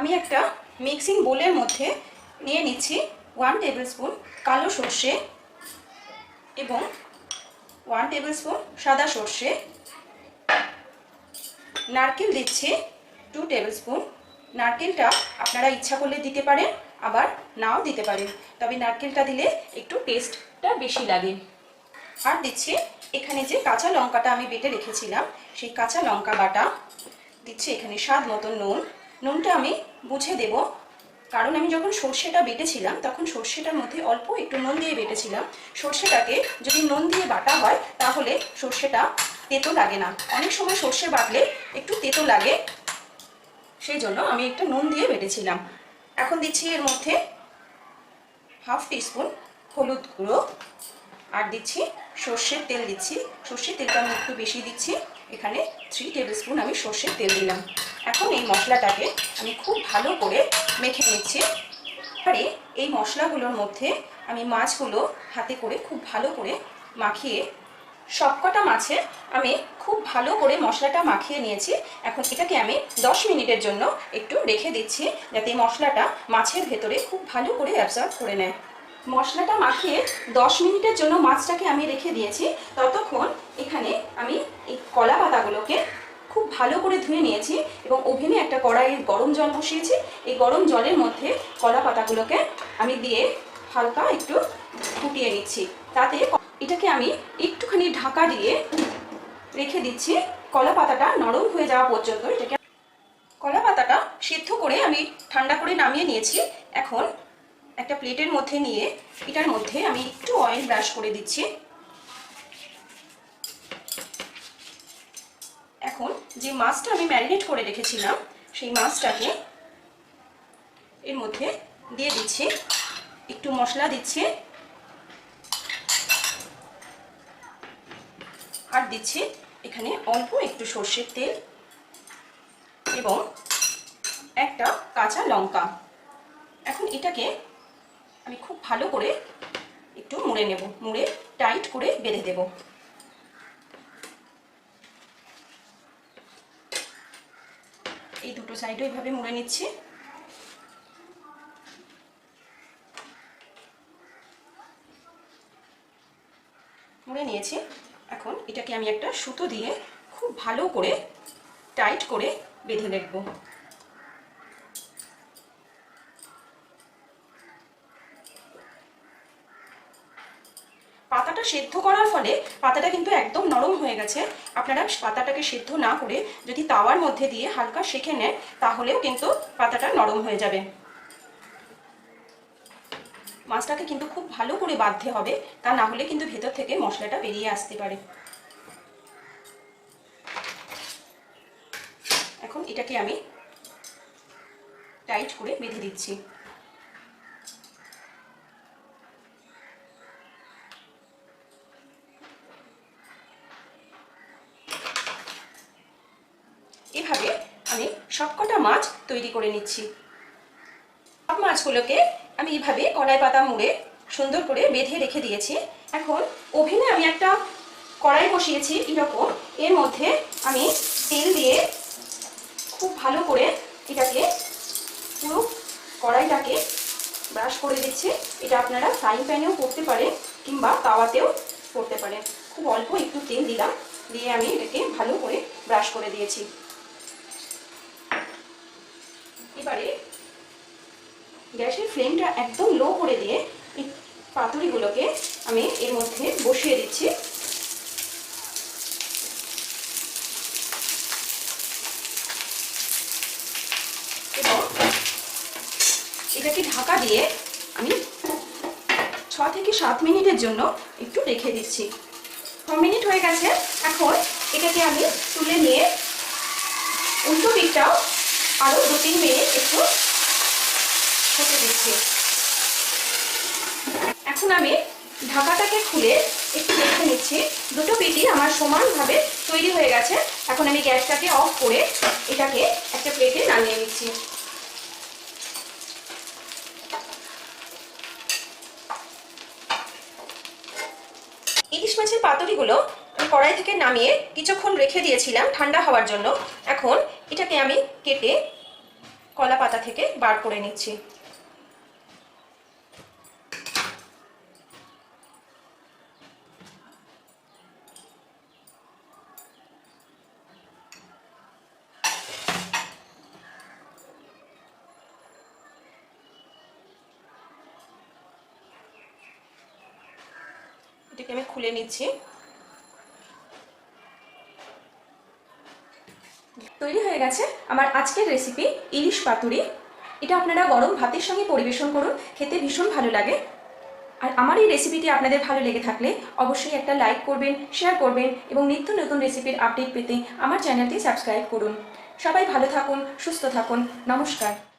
আমি একটা মিক্সিং বোলের মধ্যে নিয়ে নিচ্ছি ওয়ান টেবিল স্পুন কালো সর্ষে এবং ওয়ান টেবিল স্পুন সাদা সর্ষে। নারকেল দিচ্ছি টু টেবিল স্পুন নারকেলটা আপনারা ইচ্ছা করলে দিতে পারেন, আবার নাও দিতে পারেন। তবে নারকেলটা দিলে একটু টেস্টটা বেশি লাগে। আর দিচ্ছি এখানে যে কাঁচা লঙ্কাটা আমি বেটে রেখেছিলাম, সেই কাঁচা লঙ্কা বাটা। দিচ্ছি এখানে স্বাদ মতো নুন। নুনটা আমি বুঝে দেব। কারণ আমি যখন সর্ষেটা বেটেছিলাম, তখন সর্ষেটার মধ্যে অল্প একটু নুন দিয়ে বেটেছিলাম। সর্ষেটাকে যদি নুন দিয়ে বাটা হয়, তাহলে সর্ষেটা তেতো লাগে না। অনেক সময় সর্ষে বাটলে একটু তেতো লাগে, সেই জন্য আমি একটু নুন দিয়ে বেটেছিলাম। এখন দিচ্ছি এর মধ্যে হাফ টিস্পুন হলুদ গুঁড়ো, আর দিচ্ছি সর্ষের তেল দিচ্ছি। সর্ষের তেলটা আমি একটু বেশি দিচ্ছি। এখানে থ্রি টেবিল স্পুন আমি সর্ষের তেল দিলাম। এখন এই মশলাটাকে আমি খুব ভালো করে মেখে নিচ্ছি। আরে এই মশলাগুলোর মধ্যে আমি মাছগুলো হাতে করে খুব ভালো করে মাখিয়ে, সবকটা মাছে আমি খুব ভালো করে মশলাটা মাখিয়ে নিয়েছি। এখন এটাকে আমি 10 মিনিটের জন্য একটু রেখে দিচ্ছি যাতে মশলাটা মাছের ভেতরে খুব ভালো করে অ্যাবজর্ব করে নেয়। মশলাটা মাখিয়ে 10 মিনিটের জন্য মাছটাকে আমি রেখে দিয়েছি। ততক্ষণ এখানে আমি এই কলা পাতাগুলোকে খুব ভালো করে ধুয়ে নিয়েছি এবং ওভেনে একটা কড়াইয়ে গরম জল বসিয়েছি। এই গরম জলের মধ্যে কলা পাতাগুলোকে আমি দিয়ে হালকা একটু ফুটিয়ে নিচ্ছি। তাতে এটাকে আমি একটুখানি ঢাকা দিয়ে রেখে দিচ্ছি। কলা পাতাটা নরম হয়ে যাওয়া পর্যন্ত এটাকে কলা পাতাটা সিদ্ধ করে আমি ঠান্ডা করে নামিয়ে নিয়েছি। এখন একটা প্লেটের মধ্যে নিয়ে এটার মধ্যে আমি একটু অয়েল ব্রাশ করে দিচ্ছি। এখন যে মাছটা আমি ম্যারিনেট করে রেখেছিলাম, সেই মাছটাকে এর মধ্যে দিয়ে দিচ্ছি। একটু মশলা দিচ্ছি। আর দিচ্ছি এখানে অল্প একটু সর্ষের তেল এবং একটা কাঁচা লঙ্কা। এখন এটাকে আমি খুব ভালো করে একটু মুড়ে নেব, মুড়ে টাইট করে বেঁধে দেব। দুটো সাইডও এইভাবে মুড়ে নিচ্ছি। মুড়ে নিয়েছি। এখন এটাকে আমি একটা সুতো দিয়ে খুব ভালো করে টাইট করে বেঁধে রাখব পাতাটা সেদ্ধ করার ফলে পাতাটা কিন্তু একদম নরম হয়ে গেছে। আপনারা পাতাটাকে সেদ্ধ না করে যদি তাওয়ার মধ্যে দিয়ে হালকা সেঁকে নেন, তাহলেও কিন্তু পাতাটা নরম হয়ে যাবে। মাছটাকে কিন্তু খুব ভালো করে বাঁধতে হবে, তা না হলে কিন্তু ভেতর থেকে মশলাটা বেরিয়ে আসতে পারে। এখন এটাকে আমি টাইট করে বেঁধে দিচ্ছি। এভাবে আমি সবকটা মাছ তৈরি করে নিচ্ছি। সব মাছগুলোকে আমি এইভাবে কলাই পাতা মুড়ে সুন্দর করে বেঁধে রেখে দিয়েছি। এখন ওভেনে আমি একটা কড়াই বসিয়েছি এরকম। এর মধ্যে আমি তেল দিয়ে খুব ভালো করে এটাকে পুরো কড়াইটাকে ব্রাশ করে দিচ্ছি। এটা আপনারা ফ্রাইং প্যানেও করতে পারেন কিংবা তাওয়াতেও করতে পারেন। খুব অল্প একটু তেল দিলাম। দিয়ে আমি এটাকে ভালো করে ব্রাশ করে দিয়েছি। এবারে গ্যাসের ফ্লেমটা একদম লো করে দিয়ে এই পাতুরিগুলোকে আমি এর মধ্যে বসিয়ে দিচ্ছি। এটাকে ঢাকা দিয়ে আমি ছ থেকে সাত মিনিটের জন্য একটু রেখে দিচ্ছি। ছ মিনিট হয়ে গেছে, এখন এটাকে আমি তুলে নিয়ে উল্টো দিকটাও আরও দু, তিন মিনিট একটু হতে দিচ্ছি। এখন আমি ঢাকাটাকে খুলে একটু দেখে নিচ্ছি। দুটো পিটি আমার সমানভাবে তৈরি হয়ে গেছে। এখন আমি গ্যাসটাকে অফ করে এটাকে একটা প্লেটে নামিয়ে নিচ্ছি। ইলিশ মাছের পাতুরিগুলো কড়াই থেকে নামিয়ে কিছুক্ষণ রেখে দিয়েছিলাম ঠান্ডা হওয়ার জন্য। এখন এটাকে আমি কেটে কলা পাতা থেকে বার করে নিচ্ছি। এটাকে আমি খুলে নিচ্ছি। তৈরি হয়ে গেছে আমার আজকের রেসিপি ইলিশ পাতুরি। এটা আপনারা গরম ভাতের সঙ্গে পরিবেশন করুন, খেতে ভীষণ ভালো লাগে। আর আমার এই রেসিপিটি আপনাদের ভালো লেগে থাকলে অবশ্যই একটা লাইক করবেন শেয়ার করবেন এবং নিত্য নতুন রেসিপির আপডেট পেতে আমার চ্যানেলটি সাবস্ক্রাইব করুন। সবাই ভালো থাকুন, সুস্থ থাকুন, নমস্কার।